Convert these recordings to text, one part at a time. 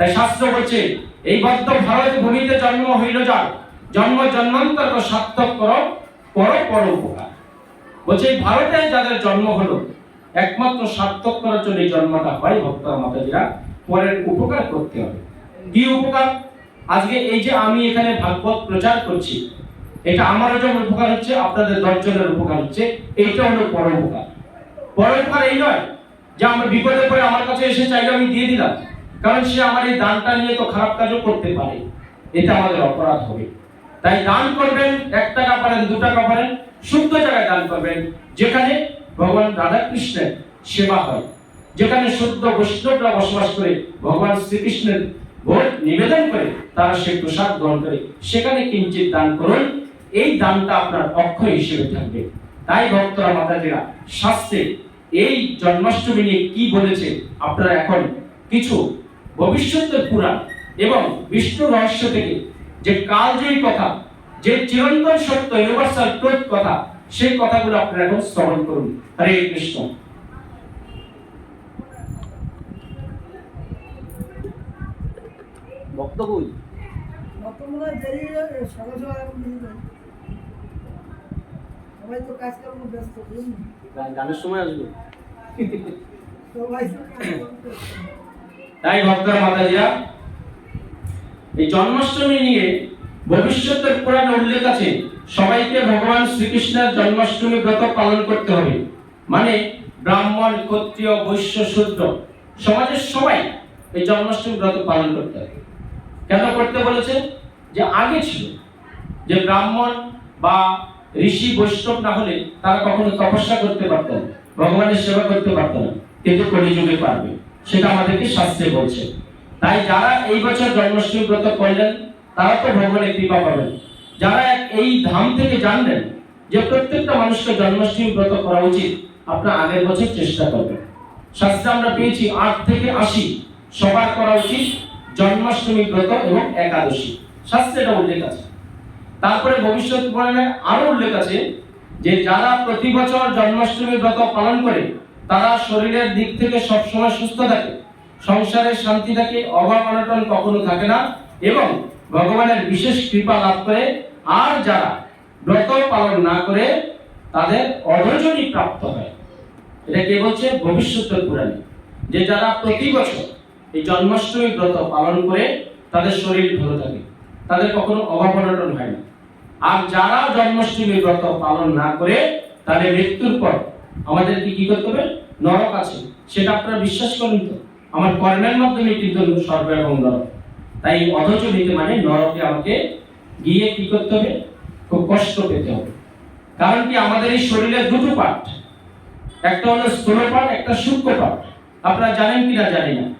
তাই শাস্ত্র বলছে, এই বদ্ধ ভারত ভূমিতে জন্ম হইল যার? জন্ম জন্মান্তর সার্থক কর পর পর উপকার। বলছে, এই ভারতে যাদের জন্ম হলো, একমাত্র সার্থক করার জন্য এই জন্মটা হয়, ভক্তরা, মাতাজিরা, পরের উপকার করতে হবে। কি উপকার? আজকে এই যে আমি এখানে ভাগবত প্রচার করছি, এটা আমারও যেমন উপকার হচ্ছে, আপনাদের দশজনের উপকার হচ্ছে, এইটা হলো পর উপকার। পর উপকার এই নয় যে আমরা বিপদে পড়ে আমার কাছে এসে চাইলে আমি দিয়ে দিলাম। কারণ সে আমার এই দানটা নিয়ে তো খারাপ কাজও করতে পারে। এটা আমাদের অপরাধ হবে। তাই দান করবেন এক টাকা পারেন দু টাকা পারেন, শুদ্ধ জায়গায় দান করবেন, যেখানে ভগবান রাধাকৃষ্ণের সেবা হয়, যেখানে শুদ্ধ বৈষ্ণবরা বসবাস করে ভগবান শ্রীকৃষ্ণের ভোট নিবেদন করে, তারা সে প্রসাদ গ্রহণ করে, সেখানে কিঞ্চিত দান করুন, এই দানটা আপনার অক্ষয় হিসেবে থাকবে। তাই ভক্তরা, মাতাজিরা, শাস্ত্রে এই জন্মাষ্টমী নিয়ে কি বলেছে, আপনারা এখন কিছু ভবিষ্যতের পুরাণ এবং বিষ্ণু রহস্য থেকে যে কালজয়ী কথা যে চিরন্তন সত্য ইউনিভার্সাল ট্রুথ কথা সেই কথাগুলো আপনারা এখন শ্রবণ করুন। হরে কৃষ্ণ। বক্তব্য? বর্তমানে দেরি সকাল সকাল এখন সবাই তো ব্যস্ত গানের সময় আসবে। সবাই তাই ভক্তরা মাতাজিরা এই জন্মাষ্টমী নিয়ে ভবিষ্যতের পুরাণে উল্লেখ আছে। সবাইকে ভগবান শ্রীকৃষ্ণের জন্মাষ্টমী ব্রত পালন করতে হবে। মানে ব্রাহ্মণ ক্ষত্রিয় বৈশ্য শূদ্র সমাজের সবাই এই জন্মাষ্টমী ব্রত পালন করতে হবে। কেন করতে বলেছে? যে আগে ছিল। যে ব্রাহ্মণ বা ঋষি বৈষ্ণব না হলে তারা কখনো তপস্যা করতে পারতেন না, ভগবানের সেবা করতে পারতেন না। কিন্তু কলিযুগে পারবে। সেটা আমাদেরকে শাস্ত্রে বলছে। তাই যারা এই বছর জন্মাষ্টমী ব্রত করলেন, তারা তো ভগবানের কৃপা পাবেন। যারা এই ধাম থেকে জানলেন যে প্রত্যেকটা মানুষকে জন্মাষ্টমী ব্রত করা উচিত, আপনার আগের বছর চেষ্টা করবেন। শাস্ত্রে আমরা পেয়েছি আট থেকে আশি। সবার করা উচিত জন্মাষ্টমী ব্রত এবং একাদশী। শাস্ত্রে এটা উল্লেখ আছে। তারপরে ভবিষ্যৎ পুরাণে আরও উল্লেখ আছে যে যারা প্রতি বছর জন্মাষ্টমী ব্রত পালন করে তারা শরীরের দিক থেকে সবসময় সুস্থ থাকে। সংসারে শান্তি থাকে অভাব অনটন কখনো থাকে না এবং ভগবানের বিশেষ কৃপা লাভ করে। আর যারা ব্রত পালন না করে, তাদের অধর্জনী প্রাপ্ত হয়। এটা কে বলছে? ভবিষ্যতের পুরাণে। যে যারা প্রতি বছর এই জন্মাষ্টমী ব্রত পালন করে, তাদের শরীর ভালো থাকে। তাদের কখনো অভাব অনটন হয় না। আর যারা জন্মাষ্টমী ব্রত পালন না করে, তাদের মৃত্যুর পর আমাদেরকে কি করতে হবে? নরক আছে। সেটা আপনারা বিশ্বাস করেন তো। আমার কর্মের মাধ্যমে কিন্তু স্বর্গ এবং নরক। তাই অথচ নিতে মানে নরকে আমাকে গিয়ে কি করতে হবে? খুব কষ্ট পেতে হবে। কারণ কি আমাদের এই শরীরের দুটো পার্ট একটা হলো স্থূল পার্ট একটা সূক্ষ্ম পার্ট আপনারা জানেন কিনা জানি না।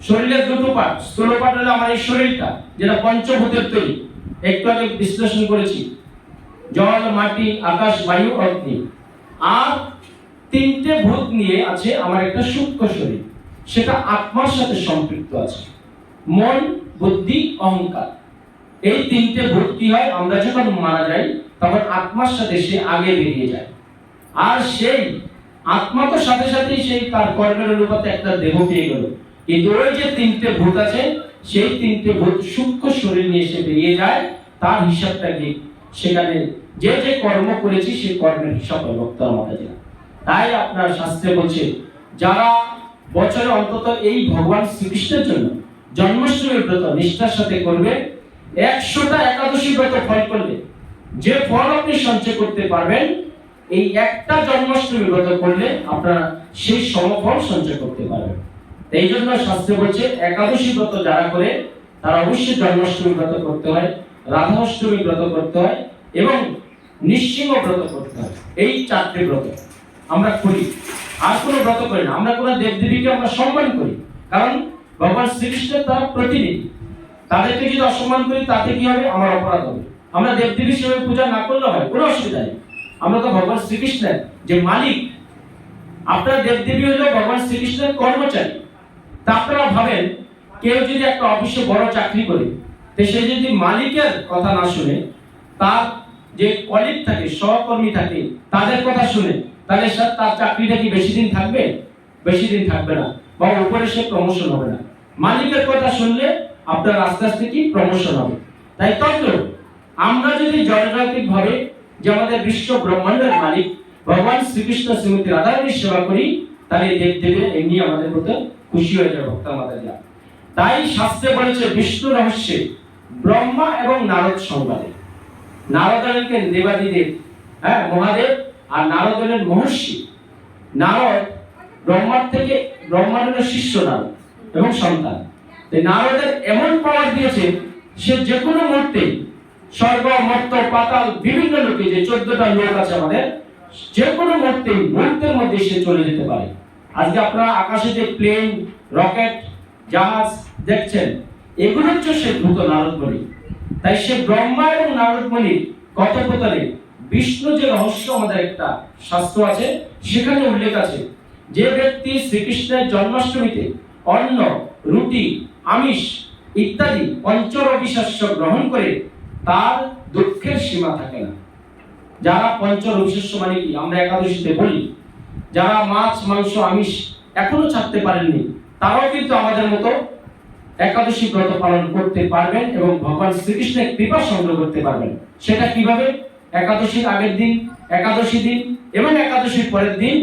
শরীরের দুটো পার্ট স্থূল পার্ট হলো আমার এই শরীরটা, যেটা পঞ্চভূতের তৈরি। একটু আগে বিশ্লেষণ করেছি। জল, মাটি, আকাশ, বায়ু, অগ্নি। আর তিনটে ভূত নিয়ে আছে আমার একটা সূক্ষ্ম শরীর। সেটা আত্মার সাথে সম্পৃক্ত আছে। মন, বুদ্ধি, অহংকার। এই তিনটে ভূত কি হয়? আমরা যখন মারা যাই, তখন আত্মার সাথে সে আগে বেরিয়ে যায়। আর সেই আত্মা তো সাথে সাথেই সেই তার কর্মের অনুপাতে একটা দেহ পেয়ে গেল। কিন্তু ওই যে তিনটে ভূত আছে, সেই তিনটে ভূত সূক্ষ্ম শরীর নিয়ে এসে বেরিয়ে যায়, তার হিসাবটা কি? সেখানে যে যে কর্ম করেছি সেই কর্মের হিসাব হয় বক্তার মাথায় তাই আপনার শাস্ত্রে বলছে, যারা বছরে অন্তত এই ভগবান শ্রীকৃষ্ণের জন্য জন্মাষ্টমীর ব্রত নিষ্ঠার সাথে করবে, একশোটা একাদশী ব্রত ফল করলে যে ফল আপনি সঞ্চয় করতে পারবেন, এই একটা জন্মাষ্টমী ব্রত করলে আপনারা সেই সমফল সঞ্চয় করতে পারবেন। এই জন্য শাস্ত্রে বলছে, একাদশী ব্রত যারা করে, তারা অবশ্যই জন্মাষ্টমী ব্রত করতে হয়, রাধাষ্টমী ব্রত করতে হয় এবং নিঃসিংহ ব্রত করতে হয়। এই চারটে ব্রত। আমরা করি। আর কোনো ব্রত করি না। আমরা কোনো দেবদেবীকে আমরা সম্মান করি। কারণ ভগবান শ্রীকৃষ্ণ তার প্রতিনিধি। তাদেরকে যদি অসম্মান করি, তাতে কি হবে? আমার অপরাধ হবে। আমরা দেবদেবী সেভাবে পূজা না করলে হয়, কোনো অসুবিধা নেই। আমরা তো ভগবান শ্রীকৃষ্ণের যে মালিক, আপনার দেবদেবী হলো ভগবান শ্রীকৃষ্ণের কর্মচারী। তা আপনারা ভাবেন, কেউ যদি একটা অফিসে বড় চাকরি করে, তো সে যদি মালিকের কথা না শুনে, তার যে কলিগ থাকে, সহকর্মী থাকে, তাদের কথা শুনে তাহলে সে তার চাকরিটা কি বেশি দিন থাকবে? বেশি দিন থাকবে না। বা উপরে সে প্রমোশন হবে না। মালিকের কথা শুনলে আপনার আস্তে আস্তে কি প্রমোশন হবে। তাই তত আমরা যদি জনজাতিক ভাবে যে আমাদের বিশ্ব ব্রহ্মাণ্ডের মালিক, ভগবান শ্রীকৃষ্ণ শ্রীমতী রাধারানীর সেবা করি, তাহলে দেব দেবে, এমনি আমাদের প্রতি খুশি হয়ে যাবে ভক্ত আমাদেররা তাই শাস্ত্রে বলেছে, বিষ্ণু রহস্যে, ব্রহ্মা এবং নারদ সংবাদে। নারদানকে দেবাদিদেব হ্যাঁ মহাদেব আর নারদনের মহর্ষি। নারদ ব্রহ্মার থেকে ব্রহ্মাণ্ডের শিষ্য নারদ এবং সন্তান। নারদের এমন পাওয়ার দিয়েছে, সে যে কোনো মুহূর্তে স্বর্গ মর্ত পাতাল বিভিন্ন লোকে, যে চোদ্দটা লোক আছে আমাদের যে কোনো মুহূর্তে, মুহূর্তের মধ্যে সে চলে যেতে পারে। আজকে আপনারা আকাশে যে প্লেন রকেট জাহাজ দেখছেন এগুলো হচ্ছে সে ভূত নারদমণি তাই সে ব্রহ্মা এবং নারদমণির কথোপকথনে বিষ্ণু যে রহস্য আমাদের একটা শাস্ত্র আছে, সেখানে উল্লেখ আছে, যে ব্যক্তি শ্রীকৃষ্ণের জন্মাষ্টমীতে অন্ন, রুটি, আমিষ ইত্যাদি পঞ্চর অবিশ্বাস্য গ্রহণ করে তার দুঃখের সীমা থাকে না। যারা পঞ্চর অবিশ্বাস্য মানে কি? আমরা একাদশীতে বলি। যারা মাছ, মাংস, আমিষ এখনও ছাড়তে পারেননি, তারাও কিন্তু আমাদের মতো একাদশী ব্রত পালন করতে পারবেন এবং ভগবান শ্রীকৃষ্ণের কৃপা সংগ্রহ করতে পারবেন। সেটা কীভাবে? একাদশীর আগের দিন, একাদশী দিন এবং একাদশীর পরের দিন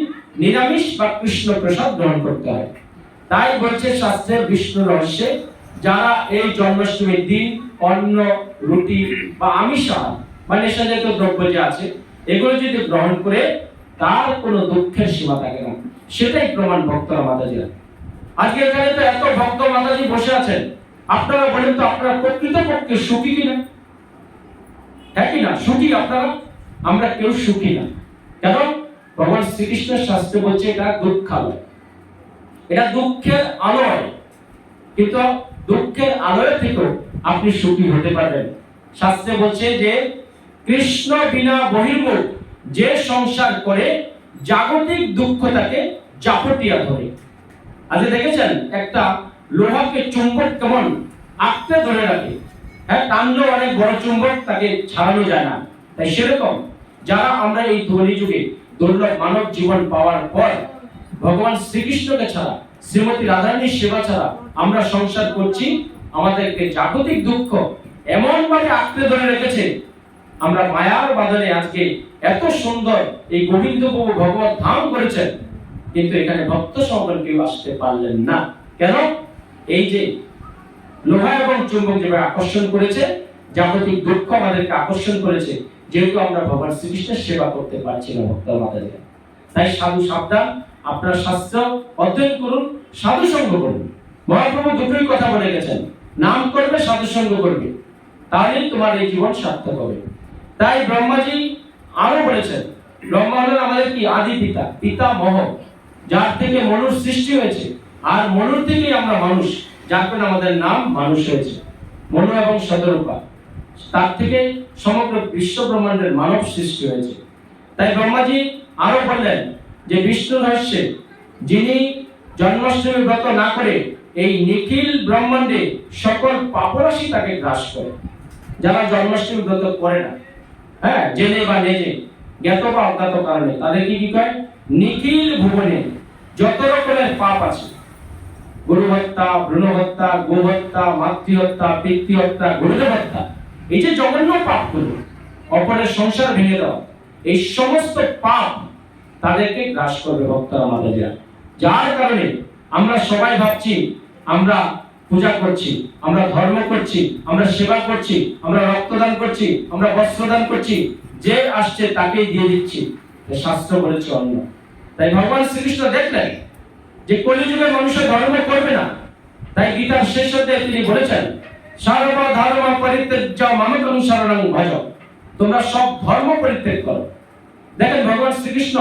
নিরামিষ বা কৃষ্ণ প্রসাদ গ্রহণ করতে হয়। তাই বলছে শাস্ত্রে বিষ্ণু রহস্যে, যারা এই জন্মাষ্টমীর দিন অন্ন, রুটি বা আমিষ বা নেশাজাত দ্রব্য যে আছে, এগুলো যদি গ্রহণ করে, তার কোনো দুঃখের সীমা থাকে না। সেটাই প্রমাণ ভক্তরা মাতাজিরা। আজকে এখানে তো এত ভক্ত মাতাজি বসে আছেন। আপনারা বলেন তো আপনারা প্রকৃতপক্ষে সুখী কিনা? কি না, সুখী আপনারা, আমরা কেউ সুখী না। কেন? ভগবান শাস্ত্রে বলছে এটা দুঃখালয় এটা দুঃখের আলোয়। কিন্তু দুঃখের আলোয় থেকেও আপনি সুখী হতে পারবেন। শাস্ত্রে বলছে যে, কৃষ্ণ বিনা বহির্মুখ যে সংসার করে, জাগতিক দুঃখ তাকে জাপটিয়া ধরে। আজকে দেখেছেন, একটা লোহাকে চুম্বক কেমন আঁকতে ধরে রাখে। হ্যাঁ টানলেও অনেক বড় চুম্বক তাকে ছাড়ানো যায় না। তাই সেরকম যারা আমরা এই ধ্বনি যুগে দুর্লভ মানব জীবন পাওয়ার পর ভগবান শ্রীকৃষ্ণকে ছাড়া, শ্রীমতী রাধারানীর সেবা ছাড়া আমরা সংসার করছি, আমাদেরকে জাগতিক দুঃখ এমন ভাবে আঁকড়ে ধরে রেখেছে, আমরা মায়ার বাদনে আজকে এত সুন্দর এই গোবিন্দ প্রভু ভগবত ধাম করেছেন, কিন্তু এখানে ভক্ত সকল কেউ আসতে পারলেন না। কেন? এই যে লোহা এবং চুম্বক যেভাবে আকর্ষণ করেছে জাগতিক দুঃখ আমাদেরকে আকর্ষণ করেছে, যেহেতু আমরা ভগবান শ্রীকৃষ্ণের সেবা করতে পারছি না ভক্ত মাতাদের তাই সাধু সাবধান, আপনার শাস্ত্র অধ্যয়ন করুন, সাধু সঙ্গ করুন। মহাপ্রভু দুটোই কথা বলে গেছেন, নাম করবে, সাধু সঙ্গ করবে। তাহলেই তোমার এই জীবন সার্থক হবে। তাই ব্রহ্মাজি আরও বলেছেন, ব্রহ্মা হলেন আমাদের কি? আদি পিতা পিতা মহ যার থেকে মনুর সৃষ্টি হয়েছে, আর মনুর থেকেই আমরা মানুষ। যার আমাদের নাম মানুষ হয়েছে। মনু এবং সদরূপা তার থেকে সমগ্র বিশ্ব ব্রহ্মাণ্ডের মানব সৃষ্টি হয়েছে। তাই ব্রহ্মাজি আরও বললেন যে বিষ্ণু রহস্যে যিনি জন্মাষ্টমী ব্রত না করে এই নিখিল ব্রহ্মাণ্ডে সকল পাপরাশি তাকে গ্রাস করে। যারা জন্মাষ্টমী ব্রত করে না হ্যাঁ জেনে বা নেজে, জ্ঞাত বা অজ্ঞাত কারণে তাদেরকে কি কয়? নিখিল ভুবনে যত রকমের পাপ আছে গরু হত্যা ভ্রূণ হত্যা গো হত্যা মাতৃ হত্যা পিতৃ হত্যা হত্যা এই যে জঘন্য পাপগুলো, অপরের সংসার ভেঙে দেওয়া, এই সমস্ত পাপ তাদেরকে গ্রাস করবে ভক্তরা মাতাজিরা যার কারণে আমরা সবাই ভাবছি, আমরা পূজা করছি, আমরা ধর্ম করছি, আমরা সেবা করছি, আমরা রক্তদান করছি, আমরা বস্ত্রদান করছি, যে আসছে তাকেই দিয়ে দিচ্ছি। শাস্ত্র বলেছে অন্য। তাই ভগবান শ্রীকৃষ্ণ দেখলেন যে কলিযুগে মানুষের ধর্ম করবে না, তাই গীতার শেষ অধ্যায়ে তিনি বলেছেন, সর্ব ধর্ম পরিত্যাজ্য মামকং শরণং ভজ। তোমরা সব ধর্ম পরিত্যাগ করো। দেখেন ভগবান শ্রীকৃষ্ণ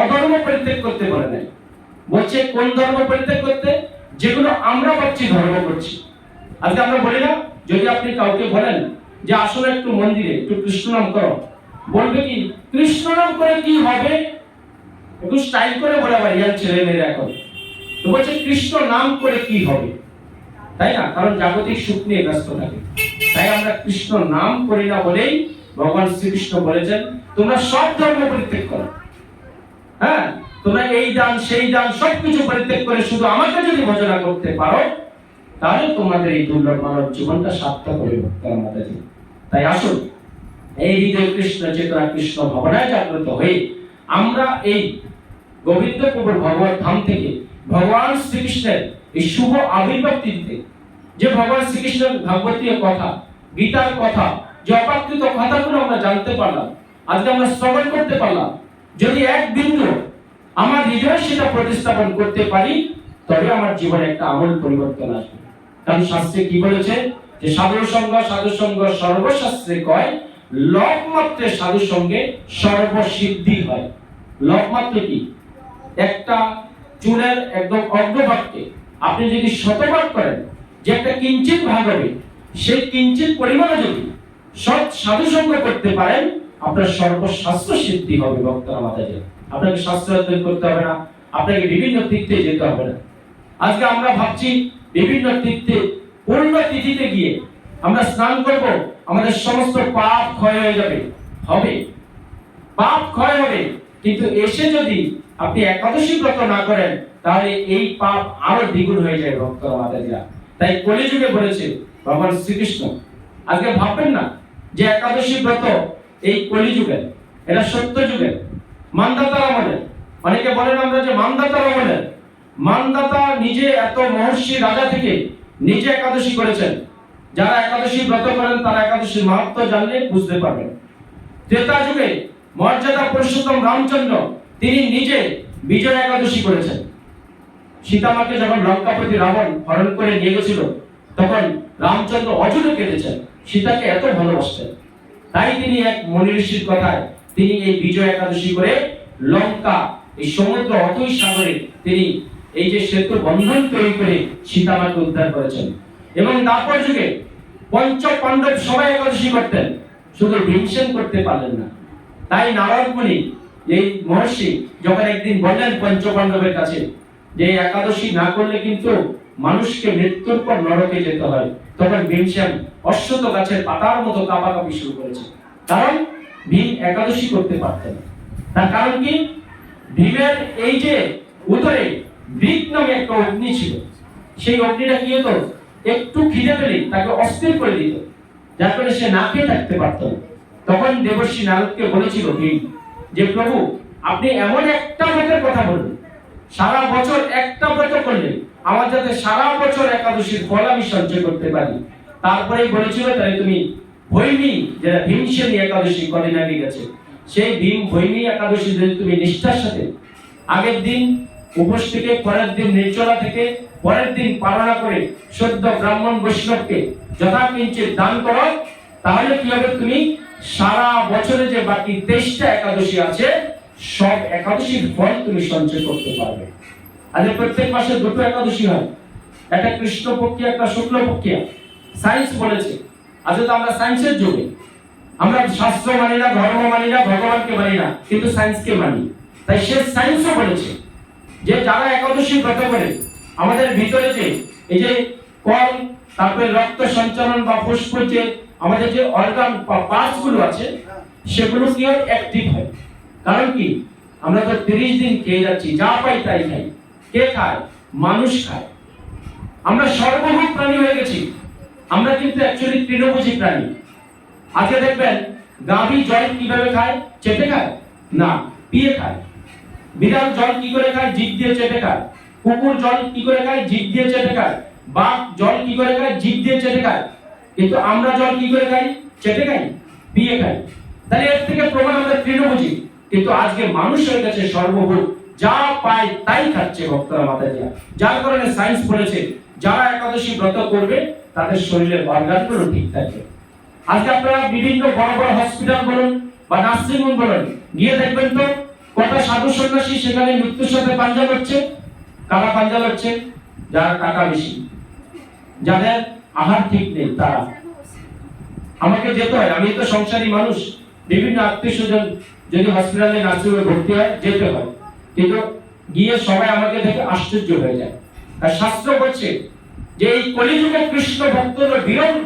অধর্ম পরিত্যাগ করতে বলে নাই। বলছে, কোন ধর্ম পরিত্যাগ করতে? যেগুলো আমরা ভাবছি ধর্ম করছি। আজকে আমরা বলি না, যদি আপনি কাউকে বলেন যে আসলে একটু মন্দিরে, একটু কৃষ্ণ নাম করো। বলবে কি কৃষ্ণ নাম করে কি হবে? একটু স্টাইল করে বলে আবার ইয়ার ছেলে মেয়েরা এখন। বলছে, কৃষ্ণ নাম করে কি হবে? তাই না? কারণ জাগতিক সুখ নিয়ে ব্যস্ত থাকে। তাই আমরা কৃষ্ণ নাম করি না বলেই ভগবান শ্রীকৃষ্ণ বলেছেন, তোমরা সব ধর্ম পরিত্যাগ করো। হ্যাঁ? তোমরা এই দান, সেই দান, সবকিছু পরিত্যাগ করে শুধু আমাকে যদি ভজনা করতে পারো, তাহলে তোমাদের এই দুর্লভ মানব জীবনটা সার্থক হবে ভক্তরা মাতাজি। তাই আসুন, এই হৃদয় কৃষ্ণ চেতনা কৃষ্ণ ভাবনায় জাগ্রত হয়ে আমরা এই গোবিন্দপুর ভগবত ধাম থেকে ভগবান শ্রীকৃষ্ণের এই শুভ আবির্ভাব তিথিতে যে ভগবান শ্রীকৃষ্ণের ভাগবতীয় কথা, গীতার কথা, যে অপ্রাকৃত কথাগুলো আমরা জানতে পারলাম, আজকে আমরা শ্রবণ করতে পারলাম, যদি এক বিন্দু আমার হৃদয়ে সেটা প্রতিস্থাপন করতে পারি, তবে আমার জীবনে একটা আমূল পরিবর্তন আসবে। কারণ শাস্ত্রে কি বলেছে যে সাধু সঙ্গ সাধু সঙ্গ সর্বশাস্ত্রে কয় মাত্রে সাধু সঙ্গে সর্বসিদ্ধি হয়। মাত্র কি? একটা চুলের একদম অগ্রভাগকে আপনি যদি শতভাগ করেন, যে একটা কিঞ্চিত ভাগ হবে, সেই কিঞ্চিত পরিমাণে যদি সৎ সাধু সঙ্গ করতে পারেন, আপনার সর্বশাস্ত্র সিদ্ধি হবে, ভক্তরা মাতাজি আপনাকে শাস্ত্র অধ্যয়ন করতে হবে না, আপনাকে বিভিন্ন তীর্থে যেতে হবে না। আজকে আমরা ভাবছি বিভিন্ন তীর্থে পূর্ণ তিথিতে গিয়ে আমরা স্নান করব, আমাদের সমস্ত পাপ ক্ষয় হয়ে যাবে। হবে। পাপ ক্ষয় হবে, কিন্তু এসে যদি আপনি একাদশী ব্রত না করেন, তাহলে এই পাপ আরও দ্বিগুণ হয়ে যায় ভক্ত মাতাজিরা। তাই কলিযুগে বলেছে ভগবান শ্রীকৃষ্ণ, আজকে ভাববেন না যে একাদশী ব্রত এই কলিযুগের এটা সত্য যুগে মানদাতার আমলের অনেকে বলেন আমরা যে মানদাতার আমলের মানদাতা নিজে এত মহর্ষি রাজা থেকে নিজে একাদশী করেছেন। যারা একাদশী ব্রত করেন, তারা একাদশীর মাহাত্ম জানলে বুঝতে পারবেন। ত্রেতা যুগে মর্যাদা পুরুষোত্তম রামচন্দ্র তিনি নিজে বিজয় একাদশী করেছেন। সীতামাকে যখন লঙ্কাপতি রাবণ হরণ করে নিয়ে গেছিল, তখন রামচন্দ্র অজুরে কেঁদেছেন। সীতাকে এত ভালোবাসতেন। তাই তিনি এক মনি ঋষির কথায় তিনি এই বিজয় একাদশী করে লঙ্কা, এই সমুদ্র অথই সাগরে তিনি এই যে সেতু বন্ধন তৈরি করে সীতামাকে উদ্ধার করেছেন। এবং তারপর যুগে পঞ্চ পাণ্ডব সবাই একাদশী করতেন। শুধু ভীমসেন করতে পারলেন না। তাই নারায়ণ মুনি এই মহর্ষি যখন একদিন বললেন পঞ্চ পাণ্ডবের কাছে যে একাদশী না করলে কিন্তু মানুষকে মৃত্যুর পর নরকে যেতে হয়, তখন ভীমসেন অশ্বত গাছের পাতার মতো কাঁপাকাঁপি শুরু করেছে কারণ ভীম একাদশী করতে পারতেন তার কারণ কি? ভীমের এই যে উদরে বৃক নামে একটা অগ্নি ছিল, সেই অগ্নিটা কি হতো? একটু খিদে পেলে তাকে অস্থির করে দিত। যার ফলে সে না খেয়ে থাকতে পারত। তখন দেবর্ষী নারদকে বলেছিল, ভীম যে প্রভু, আপনি এমন একটা ব্রতের কথা বলুন সারা বছর একটা ব্রত করলে আমার যাতে সারা বছর একাদশীর ফল আমি সঞ্চয় করতে পারি। তারপরেই বলেছিল তাই তুমি ভৈমী যেটা ভীমসেনী একাদশী কদিন আগে গেছে সেই ভীম ভৈমী একাদশী যদি তুমি নিষ্ঠার সাথে, আগের দিন উপোস থেকে, পরের দিন নির্জলা থেকে, পরের দিন পালনা করে সদ্য ব্রাহ্মণ বৈষ্ণবকে যথা কিঞ্চিত দান করো, তাহলে কি হবে তুমি সারা বছরে যে বাকি তেইশটা একাদশী আছে, সব একাদশীর ফল তুমি সঞ্চয় করতে পারবে। আজ প্রত্যেক মাসে দুটো একাদশী হয়। একটা কৃষ্ণ পক্ষে, একটা শুক্ল পক্ষে। সায়েন্স বলেছে। আজ তো আমরা সায়েন্সের যুগে। আমরা শাস্ত্র মানি না, ধর্ম মানি না, ভগবানকে মানি না, কিন্তু সায়েন্সকে মানি। তাই সে সায়েন্সও বলেছে যে যারা একাদশী ব্রত করে আমাদের ভিতরে যে, এই যে কল তারপরে রক্ত সঞ্চালন বা ফুসফুস আমাদের যে অর্গান বা পার্টসগুলো আছে, সেগুলো কি হয়? অ্যাক্টিভ হয়। কারণ কি? আমরা তো তিরিশ দিন খেয়ে যাচ্ছি, যা পাই তাই খাই। কে খায়? মানুষ খায়। আমরা সর্বভূত প্রাণী হয়ে গেছি। আমরা কিন্তু অ্যাকচুয়ালি তৃণভোজী প্রাণী। আজকে দেখবেন, গাভী জল কীভাবে খায়? চেটে খায়? না, পিয়ে খায়। বিড়াল জল কি করে খায়? জিভ দিয়ে চেটে খায়। কুকুর জল কি করে খায়? জিভ দিয়ে চেটে খায়। বাঘ জল কি করে খায়? জিভ দিয়ে চেটে খায়। কিন্তু আমরা জল কি করে খাই? চেটে খাই? পিয়ে খাই। তাহলে এর থেকে প্রমাণ আমরা তৃণভোজী কিন্তু আজকে মানুষ হয়ে গেছে সর্বভূত, যা পায় তাই খাচ্ছে ভক্তরা মাতাজিয়া যার কারণে সায়েন্স বলেছে, যারা একাদশী ব্রত করবে, তাদের শরীরের অর্গানগুলো ঠিক থাকবে আজকে আপনারা বিভিন্ন বড় বড় হসপিটাল বলুন বা নার্সিং হোম বলুন, গিয়ে দেখবেন তো, কটা সাধু সন্ন্যাসী সেখানে মৃত্যুর সাথে পাঞ্জা লড়ছে। কারা পাঞ্জা লড়ছে? যারা টাকা বেশি। যাদের আহার ঠিক নেই, তারা। আমাকে যেতে হয়, আমি তো সংসারী মানুষ। বিভিন্ন আত্মীয় স্বজন যদি হসপিটালে নার্সিংহোমে ভর্তি হয়, যেতে হয়। কিন্তু গিয়ে সবাই আমাকে দেখে আশ্চর্য হয়ে যায়। আর শাস্ত্র বলছে যে এই কলিযুগে কৃষ্ণ ভক্তরা বিরল,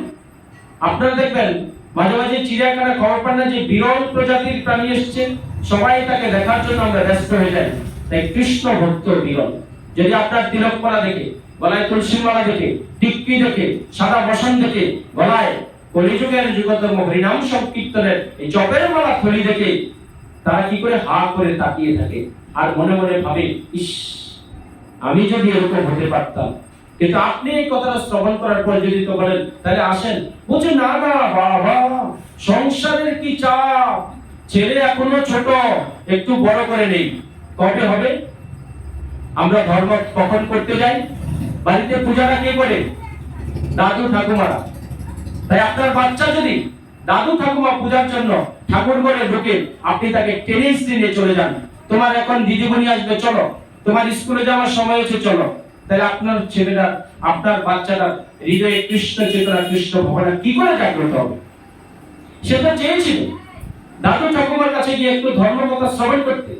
আপনারা দেখবেন, মাঝে মাঝে চিড়িয়াখানা খবর পান না যে বিরল প্রজাতির প্রাণী এসছে। সবাই তাকে দেখার জন্য আমরা ব্যস্ত হয়ে যাই। তাই কৃষ্ণ ভক্ত বিরল। যদি আপনার তিলক করা দেখে গলায় তুলসী মালা দেখে, টিক্কি দেখে, সাদা বসন দেখে, গলায় কলিযুগের যুগতম হরিনাম সংকীর্তনের এই জপের মালা থলি দেখে তারা কি করে হা করে তাকিয়ে থাকে? আর মনে মনে ভাবে, ইস, আমি যদি এরকম হতে পারতাম। কিন্তু আপনি এই কথাটা শ্রবণ করার পর যদি তো বলেন, তাহলে আসেন। বলছে, না না, বাবা, সংসারের কি চাপ? ছেলে এখনও ছোট, একটু বড় করে নেই। কবে হবে? আমরা ধর্ম কখন করতে যাই? বাড়িতে পূজাটা কে করে? দাদু ঠাকুমারা। তাই আপনার বাচ্চা যদি দাদু ঠাকুমা পূজার জন্য ঠাকুর ঘরে ঢুকে, আপনি তাকে টেনে নিয়ে চলে যান। তোমার এখন দিদিমণি আসবে, চলো। তোমার স্কুলে যাওয়ার সময় হয়েছে, চলো। তাহলে আপনার ছেলেরা আপনার বাচ্চারা হৃদয়ে কৃষ্ণ চেতনা, কৃষ্ণ ভগবান, কি করে জাগ্রত হবে? সে তো চেয়েছিল। দাদু ঠাকুমার কাছে গিয়ে একটু ধর্ম কথা শ্রবণ করতে।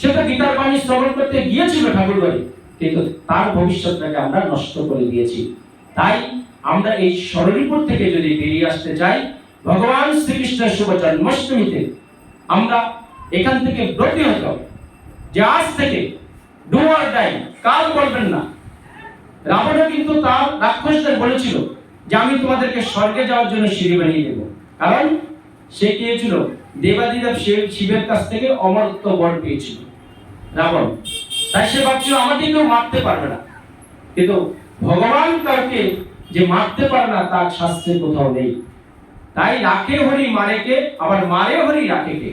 সে তো গীতার বাণী শ্রবণ করতে গিয়েছিল ঠাকুর ঘরে। কিন্তু তার ভবিষ্যৎটাকে আমরা নষ্ট করে দিয়েছি। তাই আমরা এই স্মরণীপুর থেকে যদি বেরিয়ে আসতে চাই, ভগবান শ্রীকৃষ্ণের শুভ জন্মাষ্টমীতে আমরা এখান থেকে ব্রতী হতে যে আজ থেকে ডু আর ডাই কাল বলবেন না। রাবণও কিন্তু তার রাক্ষসদের বলেছিল যে আমি তোমাদেরকে স্বর্গে যাওয়ার জন্য সিঁড়ি বানিয়ে দেবো। কারণ সে পেয়েছিল দেবাদিদেব শিবের কাছ থেকে অমরত্ব বর পেয়েছিল। রাবণ তাই সে ভাবছিল আমাকে কেউ মারতে পারবে না। কিন্তু ভগবান কাউকে যে মারতে পারে না, তার শাস্ত্রে কোথাও নেই। তাই রাখে হরি মারেকে, আবার মারে হরি রাখেকে।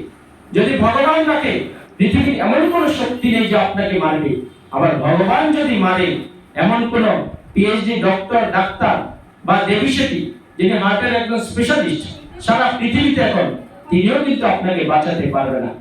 যদি ভগবান রাখে, পৃথিবীর এমন কোনো শক্তি নেই যে আপনাকে মারবে। আবার ভগবান যদি মারে, এমন কোন পিএইচডি ডক্টর ডাক্তার বা দেবী সেটি যিনি হার্টের একজন স্পেশালিস্ট সারা পৃথিবীতে এখন, তিনিও কিন্তু আপনাকে বাঁচাতে পারবে না।